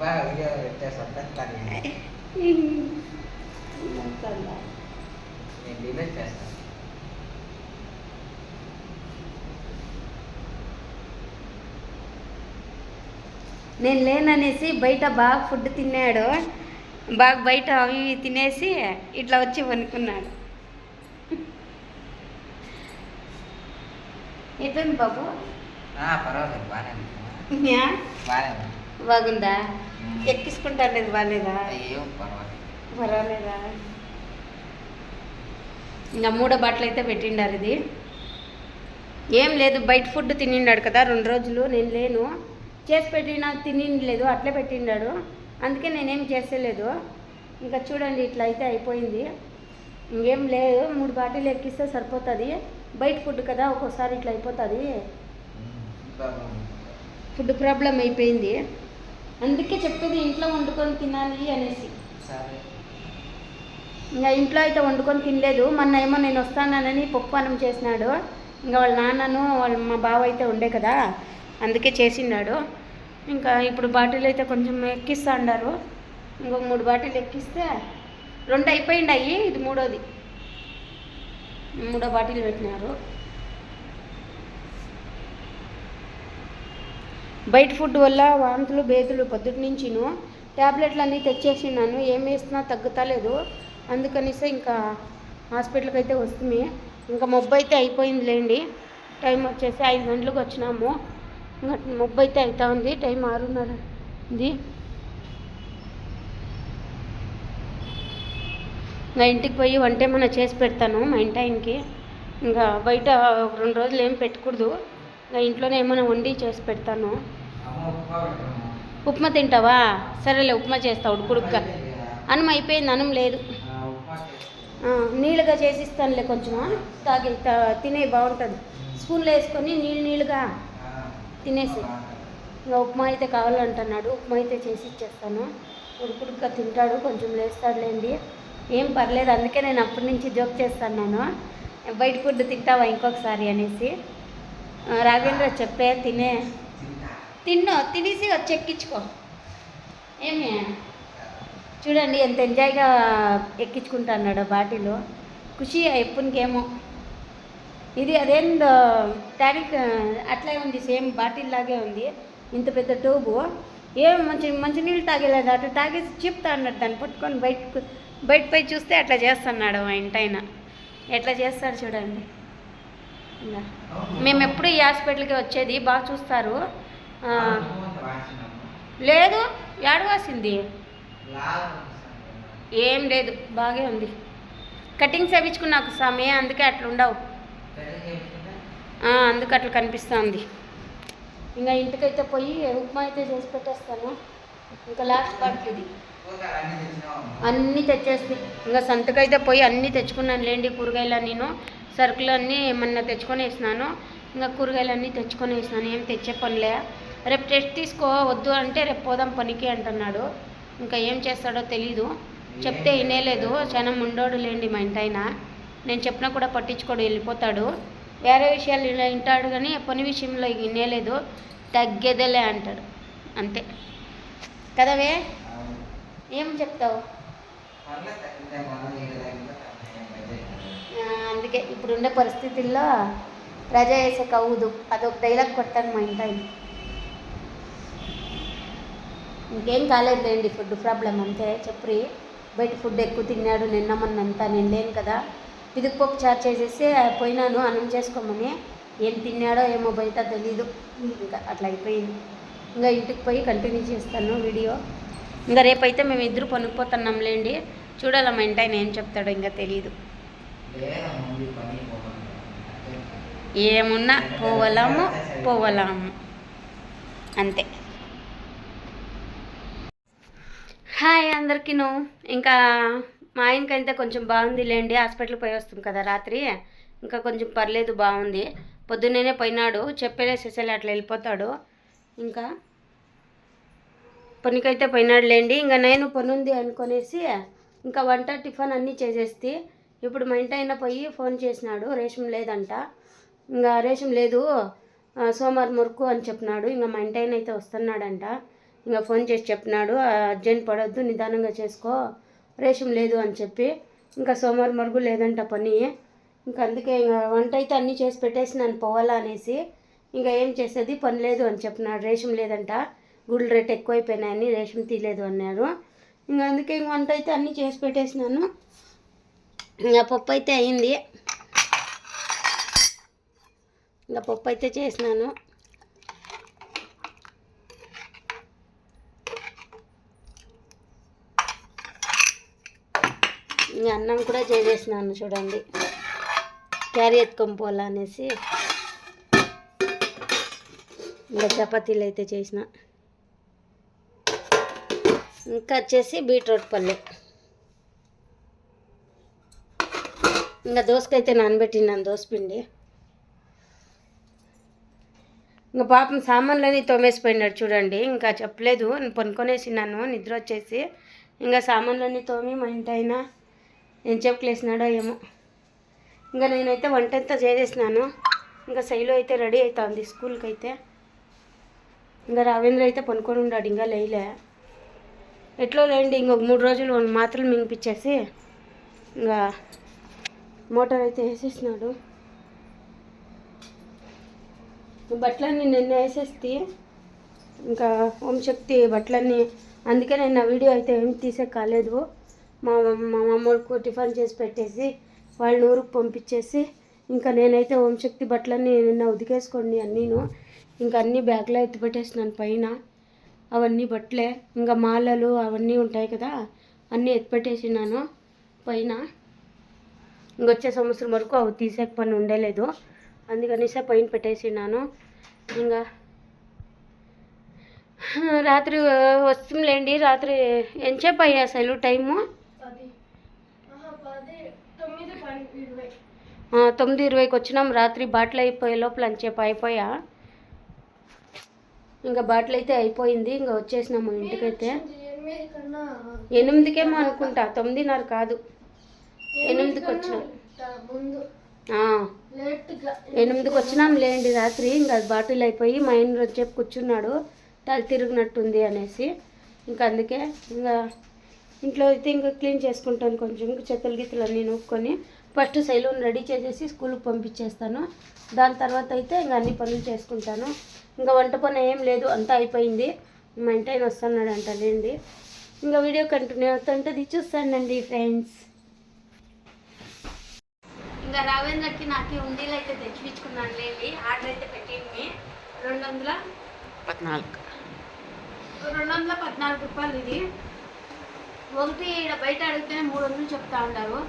బాగా నేను డిలీట్ చేస్తాను నేను లేననేసి బయట బాగా ఫుడ్ తిన్నాడు. బాగా బయట అవి తినేసి ఇట్లా వచ్చి వనుకున్నాడు ఎట్లుంది బాబు? పర్వాలేదు బాగానే ఉంది. బాగుందా? లేదు బాగాలేదా పర్వాలేదు. ఇంకా మూడో బట్టలు అయితే పెట్టిండారు ఇది. ఏం లేదు బయట ఫుడ్ తినిండాడు కదా రెండు రోజులు నేను లేను. చేసి పెట్టిన తినిండలేదు అట్లే పెట్టిండాడు. అందుకే నేనేం చేసేలేదు ఇంకా చూడండి ఇట్లా అయితే అయిపోయింది. ఇంకేం లేదు మూడు బాటిల్ ఎక్కిస్తే సరిపోతుంది. బయట ఫుడ్ కదా ఒక్కోసారి ఇట్లా అయిపోతుంది. ఫుడ్ ప్రాబ్లం అయిపోయింది. అందుకే చెప్పేది ఇంట్లో వండుకొని తినాలి అనేసి. ఇంకా ఇంట్లో అయితే వండుకొని తినలేదు. మొన్న ఏమో నేను వస్తానని పప్పు అన్నం చేసినాడు. ఇంకా వాళ్ళ నాన్నను వాళ్ళ మా బావ అయితే ఉండే కదా అందుకే చేసినాడు ఇంకా ఇప్పుడు బాటిల్ అయితే కొంచెం ఎక్కిస్తా అన్నారు. ఇంకొక మూడు బాటిల్ ఎక్కిస్తే రెండు అయిపోయిండాయి ఇది మూడోది. మూడో బాటిల్ పెట్టినారు. బయట ఫుడ్ వల్ల వాంతులు బేతులు పొద్దుటి నుంచిను ట్యాబ్లెట్లు అన్నీ తెచ్చేసినాను ఏం వేసినా తగ్గుతలేదు అందుకనిసే ఇంకా హాస్పిటల్కి అయితే వస్తుంది ఇంకా మొబ్బు అయితే అయిపోయింది లేండి టైం వచ్చేసి ఐదు గంటలకు వచ్చినాము. ఇంకా మొబ్బు అయితే అవుతా ఉంది. టైం ఆరున్నర ఉంది. ఇంకా ఇంటికి పోయి వంట ఏమైనా చేసి పెడతాను మా ఇంటి ఆయనకి. ఇంకా బయట రెండు రోజులు ఏం పెట్టకూడదు. ఇంకా ఇంట్లోనే ఏమైనా వండి చేసి పెడతాను. ఉప్మా తింటావా? సరేలే ఉప్మా చేస్తా ఉడుకుడుగ్గా అన్నం అయిపోయింది అన్నం లేదు. నీళ్ళుగా చేసిస్తానులే కొంచెం తాగి తినే బాగుంటుంది. స్పూన్లో వేసుకొని నీళ్ళు నీళ్ళుగా తినేసి. ఇంకా ఉప్మా అయితే కావాలంటున్నాడు. ఉప్మా అయితే చేసి ఇచ్చేస్తాను. ఉడుకుడుగ్గా తింటాడు కొంచెం లేస్తాడులేండి. ఏం పర్లేదు అందుకే నేను అప్పటి నుంచి జోక్ చేస్తున్నాను. బయట ఫుడ్ తింటావా ఇంకొకసారి అనేసి. రాఘేంద్ర రాఘవేంద్ర చెప్పే తినే. తిన్నో తినేసి వచ్చి ఎక్కించుకో ఏమి చూడండి ఎంత ఎంజాయ్గా ఎక్కించుకుంటున్నాడు బాటిల్. ఖుషి ఎప్పునికేమో ఇది అదేందో టానిక్ అట్లే ఉంది సేమ్ బాటిల్ లాగే ఉంది. ఇంత పెద్ద ట్యూబు ఏం మంచి మంచి నీళ్ళు తాగలేదు. అట్లా తాగేసి చెప్తా అన్నాడు. దాన్ని పట్టుకొని బయట పోయి చూస్తే అట్లా చేస్తున్నాడు మా ఇంటైన. ఎట్లా చేస్తాడు చూడండి. మేము ఎప్పుడు ఈ హాస్పిటల్కి వచ్చేది బాగా చూస్తారు. లేదు ఏడవాసింది ఏం లేదు బాగే ఉంది. కటింగ్స్ వేయించుకున్నాకు స్వామి అందుకే అట్లా ఉండవు ఆ, అందుకు అట్లా కనిపిస్తుంది. ఇంకా ఇంటికైతే పోయి ఉప్మా అయితే చేసి పెట్టేస్తాను. ఇంకా లాస్ట్ పార్ట్ ఇది. అన్నీ తెచ్చేసి ఇంకా సంతకైతే పోయి అన్నీ తెచ్చుకున్నాను లేండి కూరగాయలు నేను. సరుకులు అన్నీ మొన్న తెచ్చుకొని వేసినాను ఇంకా కూరగాయలు అన్నీ తెచ్చుకొని వేసినాను ఏం తెచ్చే పనిలే. రేపు టెస్ట్ తీసుకో వద్దు అంటే రేపు పోదాం పనికి అంటున్నాడు. ఇంకా ఏం చేస్తాడో తెలీదు. చెప్తే వినేలేదు. చాలా ముండోడు లేండి మా ఇంటాయన నేను చెప్పినా కూడా పట్టించుకోడు వెళ్ళిపోతాడు. వేరే విషయాలు వింటాడు కానీ పని విషయంలో వినేలేదు. తగ్గేదేలే అంటాడు. అంతే. కదవే? ఏం చెప్తావు? అందుకే ఇప్పుడుండే పరిస్థితుల్లో ప్రజా వేసే కవ్వదు అదొక డైలాగ్ కొట్టాను మా ఇంటి ఆయన ఇంకేం కాలేదులేండి ఫుడ్ ప్రాబ్లం అంతే. చెప్పి బయట ఫుడ్ ఎక్కువ తిన్నాడు నిన్న మొన్నంతా నేను లేను కదా పిదుగుపప్పు చార్జ్ చేసేసి పోయినాను అన్నం చేసుకోమని. ఏం తిన్నాడో ఏమో బయట తెలీదు. ఇంకా అట్లా అయిపోయింది. ఇంకా ఇంటికి పోయి కంటిన్యూ చేస్తాను వీడియో. ఇంకా రేపైతే మేము ఇద్దరు పనుకుపోతున్నాం లేండి చూడాలి మా ఇంటి ఆయన ఏం చెప్తాడో ఇంకా తెలీదు. ఏమున్నా పోవలాము పోవలాము. అంతే. హాయ్ అందరికీను. ఇంకా మా ఆయనకైతే కొంచెం బాగుంది లేండి హాస్పిటల్కి పోయి వస్తాం కదా రాత్రి. ఇంకా కొంచెం పర్లేదు బాగుంది. పొద్దున్నేనే పోయినాడు. చెప్పేసేసేలా అట్లా వెళ్ళిపోతాడు. ఇంకా పనికైతే పోయినాడు లేండి ఇంకా నేను పని ఉంది అనుకునేసి ఇంకా వంట టిఫిన్ అన్నీ చేసేస్తే ఇప్పుడు మా ఇంటి అయినా పోయి ఫోన్ చేసినాడు. రేషం లేదంట. ఇంకా రేషం లేదు. సోమవారం వరకు అని చెప్పినాడు. ఇంకా మా ఇంటి అయితే వస్తున్నాడంట. ఇంకా ఫోన్ చేసి చెప్పినాడు అర్జెంట్ పడొద్దు నిదానంగా చేసుకో రేషం లేదు అని చెప్పి. ఇంకా సోమవారం మరుగు లేదంట పని. ఇంకా అందుకే ఇంకా వంట అయితే అన్నీ చేసి పెట్టేసి నన్ను పోవాలా అనేసి ఇంకా ఏం చేసేది? పని లేదు అని చెప్పినాడు. రేషం లేదంట. గుడ్లు రేట్ ఎక్కువైపోయినాయని రేషం తీయలేదు అన్నారు. ఇంకా అందుకే ఇంక వంట అయితే అన్నీ చేసి పెట్టేసినాను. ఇంకా పప్పు అయితే అయింది. ఇంకా పప్పు అయితే చేసినాను. అన్నం కూడా చేసేసినాను చూడండి. క్యారీ ఎత్తుకొని పోలా అనేసి ఇంకా చపాతీలు అయితే చేసిన. ఇంకా వచ్చేసి బీట్రూట్ పల్లె ఇంకా దోసకైతే నానబెట్టినాను దోసపిండి ఇంకా పాపం సామాన్లని తోమేసిపోయినాడు చూడండి. ఇంకా చెప్పలేదు నేను పనుకొనేసినాను నిద్ర వచ్చేసి. ఇంకా సామాన్లన్నీ తోమి మా ఇంటైనా ఏం చెప్పులేసినాడో ఏమో. ఇంకా నేనైతే వంట అంతా చేసేసినాను. ఇంకా శైలు అయితే రెడీ అవుతుంది స్కూల్కి అయితే ఇంకా రావేంద్ర అయితే పనుకొని ఉన్నాడు ఇంకా లేలే ఎట్లో లేండి ఇంకొక మూడు రోజులు మాత్రం మింగిపించేసి ఇంకా మోటార్ అయితే వేసేసినాడు. బట్టలన్నీ నిన్న వేసేస్తే ఇంకా ఓంశక్తి బట్టలన్నీ. అందుకే నేను నా వీడియో అయితే ఏం తీసే కాలేదు. మా మా మామూలుకు టిఫిన్ చేసి పెట్టేసి వాళ్ళని ఊరికి పంపించేసి ఇంకా నేనైతే ఓంశక్తి బట్టలన్నీ నిన్న ఉతికేసుకోండి అన్నీను. ఇంకా అన్నీ బ్యాగ్లో ఎత్తి పెట్టేసినాను పైన. అవన్నీ బట్టలే ఇంకా మాలలు అవన్నీ ఉంటాయి కదా అన్నీ ఎత్తిపెట్టేసినాను పైన. ఇంకొచ్చే సంవత్సరం వరకు అవి తీసే పని ఉండలేదు. అందుకనేసే పైన పెట్టేసినాను. ఇంకా రాత్రి వస్తుంలేండి రాత్రి ఎంచేపు అయ్యా అసలు టైము? తొమ్మిది ఇరవైకి వచ్చినాం. రాత్రి బాటిల్ అయిపోయే లోపల అంచేపు అయిపోయా. ఇంకా బాటిల్ అయితే అయిపోయింది. ఇంకా వచ్చేసినాము ఇంటికైతే. ఎనిమిదికేమో అనుకుంటా. తొమ్మిదిన్నర కాదు. ఎనిమిదికి వచ్చినాం. ఎనిమిదికి వచ్చినాం లేండి రాత్రి. ఇంకా బాటిల్ అయిపోయి మా ఆయన వచ్చేపు కూర్చున్నాడు. తల తిరిగినట్టుంది అనేసి. ఇంకా అందుకే ఇంకా ఇంట్లో అయితే ఇంకా క్లీన్ చేసుకుంటాను కొంచెం. ఇంకా చెత్తలు గిత్తలు అన్నీ నూక్కొని. ఫస్ట్ సైలూన్ రెడీ చేసేసి స్కూల్కి పంపించేస్తాను. దాని తర్వాత అయితే ఇంకా అన్ని పనులు చేసుకుంటాను. ఇంకా వంట పని ఏం లేదు అంతా అయిపోయింది. మా ఇంటి ఆయన వస్తున్నాడు అంటలేండి ఇంకా వీడియో కంటిన్యూ అవుతుంటుంది చూస్తానండి ఫ్రెండ్స్. ఇంకా రావేంద్రకి నాకు ఉండీలు అయితే తెచ్చిపించుకున్నాను లేండి. ఆర్డర్ అయితే పెట్టింది. రెండు వందల పద్నాలుగు. రెండు వందల పద్నాలుగు రూపాయలు ఇది. ఒకటి ఈడ బయట అడిగితేనే మూడు వందలు చెప్తా ఉంటారు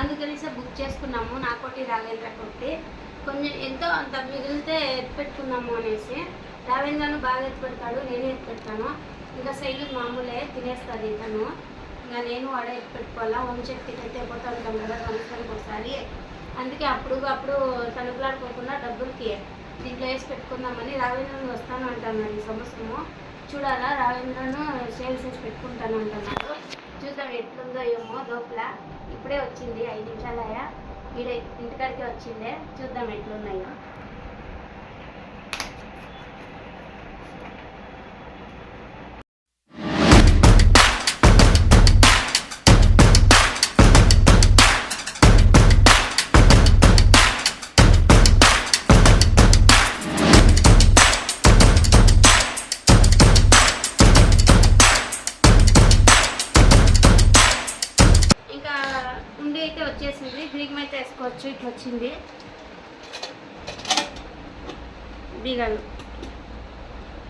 అందుకనేసి బుక్ చేసుకున్నాము. నాకోటి రావేంద్ర కొట్టి కొంచెం ఎంతో అంత మిగిలితే ఎత్తుపెట్టుకున్నాము అనేసి. రావేంద్రను బాగా ఎత్తుపెడతాడు నేనే ఎత్తుపెడతాను ఇంకా శైలి మామూలే తినేస్తుంది తను ఇంకా నేను వాడే ఎత్తుపెట్టుకోవాలా పెట్టుకోవాలా? వంశక్తికి అయితే పోతా ఉంటాం కదా సంవత్సరానికి ఒకసారి. అందుకే అప్పుడు అప్పుడు తణుకులాడుకోకుండా డబ్బులకి దీంట్లో వేసి పెట్టుకుందామని రావేంద్రను వస్తాను అంటాను ఈ సంవత్సరము. చూడాలా? రావేంద్రను సేల్స్ చేసి పెట్టుకుంటాను అంటాను. చూద్దాం ఎట్లుందో ఏమో లోపల. ఇప్పుడే వచ్చింది ఐదు నిమిషాలయ్యా. ఈడే ఇంటికాడికి వచ్చిందే. చూద్దాం ఎట్లున్నాయో.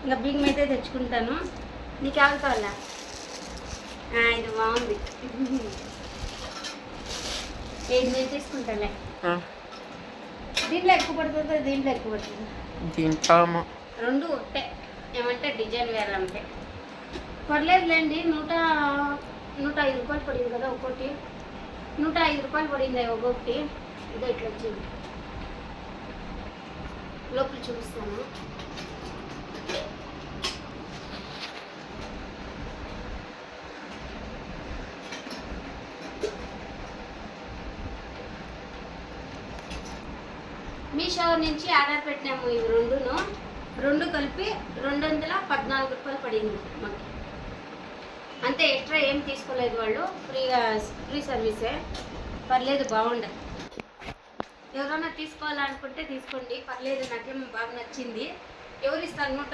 ఇంకా బీగం అయితే తెచ్చుకుంటాను. నీకు ఆగుతావాలా ఇది బాగుంది. ఏది నేను తీసుకుంటాలే దీంట్లో ఎక్కువ పడుతుంది? దీంట్లో ఎక్కువ పడుతుంది? రెండు ఒకటే ఏమంటే డిజైన్ వేరే పర్లేదులేండి నూట నూట ఐదు రూపాయలు పడింది కదా ఒక్కొక్కటి నూట ఐదు రూపాయలు పడింది ఒక్కొక్కటి ఇదో ఇట్లా వచ్చింది. లోపల చూపిస్తాను. మీషో నుంచి ఆర్డర్ పెట్టినాము ఇవి రెండును. రెండు కలిపి రెండు వందల పద్నాలుగు రూపాయలు పడింది మాకు. అంతే ఎక్స్ట్రా ఏం తీసుకోలేదు వాళ్ళు. ఫ్రీగా ఫ్రీ సర్వీసే. పర్లేదు బాగుండదు ఎవరైనా తీసుకోవాలనుకుంటే తీసుకోండి. పర్లేదు నాకేం బాగా నచ్చింది. ఎవరు ఇస్తారు? నూట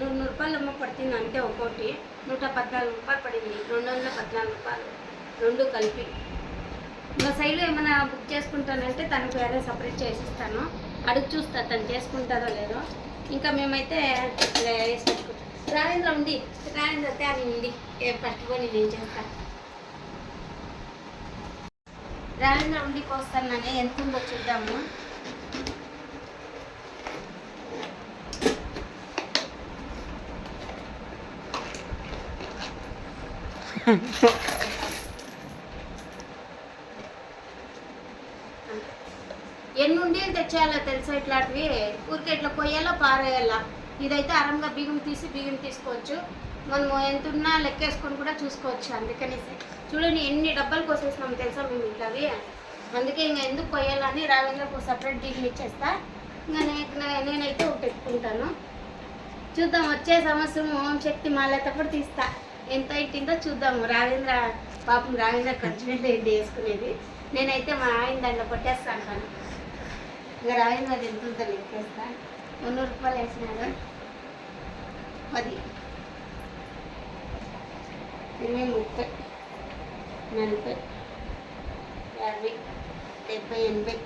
నూరు నూరు రూపాయలు ఏమో పడుతుంది అంతే ఒక్కోటి. నూట పద్నాలుగు రూపాయలు పడింది. రెండు వందల పద్నాలుగు రూపాయలు. రెండు కలిపి. ఇంకా సైడ్లో ఏమైనా బుక్ చేసుకుంటానంటే తనకు వేరే సపరేట్ చేసిస్తాను. అడుగు చూస్తా తను చేసుకుంటారో లేదో. ఇంకా మేమైతే వేసి పెట్టుకుంటాం. రాజేంద్ర ఉండి రాజేంద్ర తేని ఉండి పట్టుకొని నేను చేస్తాను రాజేంద్ర ఉండి కోస్తాను ఎంత ఉందో చూద్దాము. ఎన్ని ఉండీలు తెచ్చేయాలో తెలుసా ఇట్లాంటివి? ఊరికే ఇట్లా కొయ్యాలో పారేయాలా? ఇదైతే అరంగా బియ్యం తీసి బియ్యం తీసుకోవచ్చు. మనము ఎంత ఉన్నా లెక్కేసుకొని కూడా చూసుకోవచ్చు అందుకనేసి. చూడండి ఎన్ని డబ్బాలు కోసేసినాము తెలుసా మేము ఇట్లవి అందుకే ఇంకా ఎందుకు కొయ్యాలని రావేంద్రకు సపరేట్ బియ్యం ఇచ్చేస్తా. ఇంకా నేను నేనైతే ఒకటి పెట్టుకుంటాను. చూద్దాం వచ్చే సంవత్సరం ఓం శక్తి మాలేటప్పుడు తీస్తా. ఎంత ఇట్టిందో చూద్దాము రావేంద్ర పాపం రావేంద్ర ఖర్చు వేసుకునేది. నేనైతే మా ఆయన దాంట్లో కొట్టేస్తాను. కానీ ఇక రావేంద్ర మరి ఎంత ఉందో లెక్కేస్తా. మున్నూరు రూపాయలు వేసినారు పది. ఇరవై ముప్పై. నలభై. యాభై. డెబ్బై ఎనభై.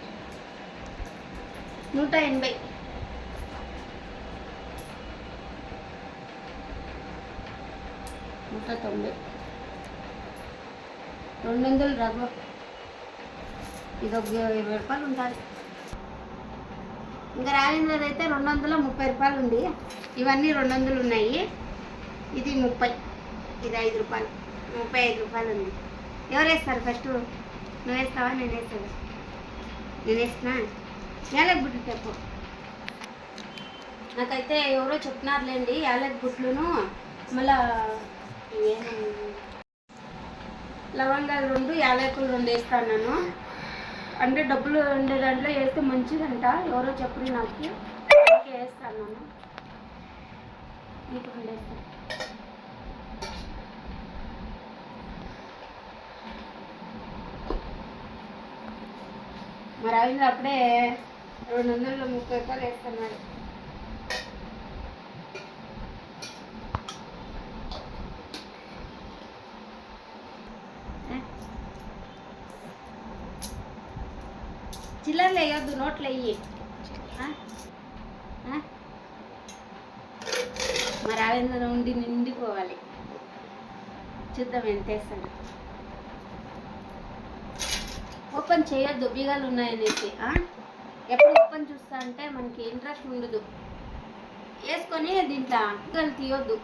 నూట ఎనభై. నూట తొంభై. రెండు వందలు రవ్వ. ఇది ఒక ఇరవై రూపాయలు ఉంటుంది ఇంకా రాజేంద్రది అయితే రెండు వందల ముప్పై రూపాయలు ఉంది. ఇవన్నీ రెండు వందలు ఉన్నాయి. ఇది ముప్పై. ఇది ఐదు రూపాయలు. ముప్పై ఐదు రూపాయలు ఉంది. ఎవరు వేస్తారు ఫస్ట్? నువ్వు వేస్తావా? నేను వేస్తాను. నేను వేస్తున్నా? యాలక్ గుడ్లు తెప్పు నాకైతే ఎవరో చెప్తున్నారులేండి యాలక్ గుడ్లును మళ్ళా లవంగాలు రెండు యాలకులు రెండు వేస్తాను నేను అంటే డబ్బులు ఉండే దాంట్లో వేస్తే మంచిదంట. ఎవరో చెప్పరు నాకు. అందుకే వేస్తాను నేను. నీకు వేస్తాను మరి అయింది అప్పుడే రెండు వందల ముప్పై రూపాయలు వేస్తున్నాడు వేయొద్దు నోట్లు వెయ్యి మరి ఆవేదన ఉండి నిండిపోవాలి. చూద్దాం ఎంత వేస్తాడు ఓపెన్ చేయొద్దు బీగాలు ఉన్నాయనేసి. ఆ? ఎప్పుడు ఓపెన్ చూస్తా అంటే మనకి ఇంట్రెస్ట్ ఉండదు. వేసుకొని దీంట్లో బీగాలు తీయొద్దు.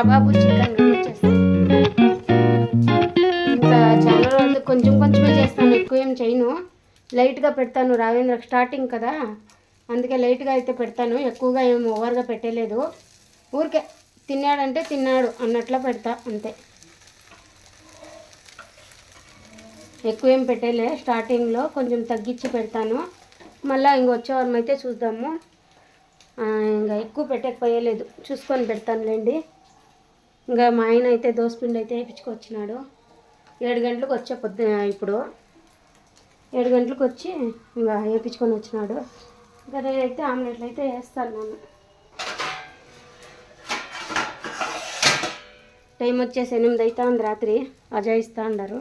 కబాబు చికెన్ ఇంకా చాలా రోజులు కొంచెం కొంచెమే చేస్తాను ఎక్కువ ఏం చేయను. లైట్గా పెడతాను రావేంద్ర స్టార్టింగ్ కదా. అందుకే లైట్గా అయితే పెడతాను ఎక్కువగా ఏం ఓవర్గా పెట్టలేదు. ఊరికే తిన్నాడంటే తిన్నాడు అన్నట్లా పెడతా అంతే. ఎక్కువ ఏం పెట్టలే స్టార్టింగ్లో కొంచెం తగ్గించి పెడతాను. మళ్ళీ ఇంక వచ్చే వారం అయితే చూద్దాము. ఇంకా ఎక్కువ పెట్టకపోయలేదు. చూసుకొని పెడతానులేండి. ఇంకా మా ఆయన అయితే దోసపిండి అయితే వేయించుకొచ్చినాడు. ఏడు గంటలకు వచ్చే పొద్దు ఇప్పుడు ఏడు గంటలకు వచ్చి ఇంకా వేయించుకొని వచ్చినాడు. ఇంకా నేనైతే ఆమ్లెట్లు అయితే వేస్తాను నేను టైం వచ్చేసి ఎనిమిది అవుతా ఉంది రాత్రి. అజాయిస్తూ ఉన్నారు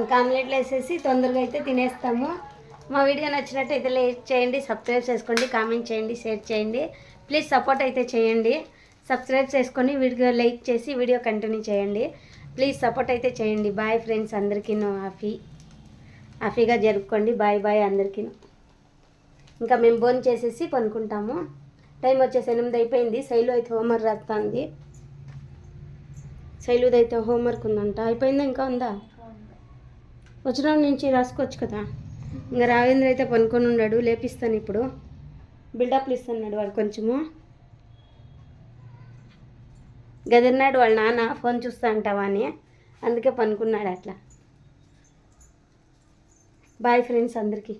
ఇంకా ఆమ్లెట్లు వేసేసి తొందరగా అయితే తినేస్తాము. మా వీడియో నచ్చినట్టయితే లైక్ చేయండి సబ్స్క్రైబ్ చేసుకోండి కామెంట్ చేయండి షేర్ చేయండి. ప్లీజ్ సపోర్ట్ అయితే చేయండి. సబ్స్క్రైబ్ చేసుకొని వీడియో లైక్ చేసి వీడియో కంటిన్యూ చేయండి. ప్లీజ్ సపోర్ట్ అయితే చేయండి. బాయ్ ఫ్రెండ్స్ అందరికీ హాఫీ. హ్యాపీగా జరుపుకోండి. బాయ్ బాయ్ అందరికీ ఇంకా మేము బోన్ చేసేసి పనుకుంటాము. టైం వచ్చేసి ఎనిమిది అయిపోయింది. శైలు అయితే హోంవర్క్ రాస్తుంది శైలుదైతే హోంవర్క్ ఉందంట. అయిపోయిందా ఇంకా ఉందా? వచ్చిన నుంచి రాసుకోవచ్చు కదా. ఇంకా రావేంద్ర అయితే పనుకొని ఉన్నాడు లేపిస్తాను ఇప్పుడు. బిల్డప్లు ఇస్తున్నాడు వాడు కొంచెము. గదిన్నాడు వాళ్ళ నాన్న ఫోన్ చూస్తా అంటావా అని. అందుకే పనుకున్నాడు అట్లా. బాయ్ ఫ్రెండ్స్ అందరికీ.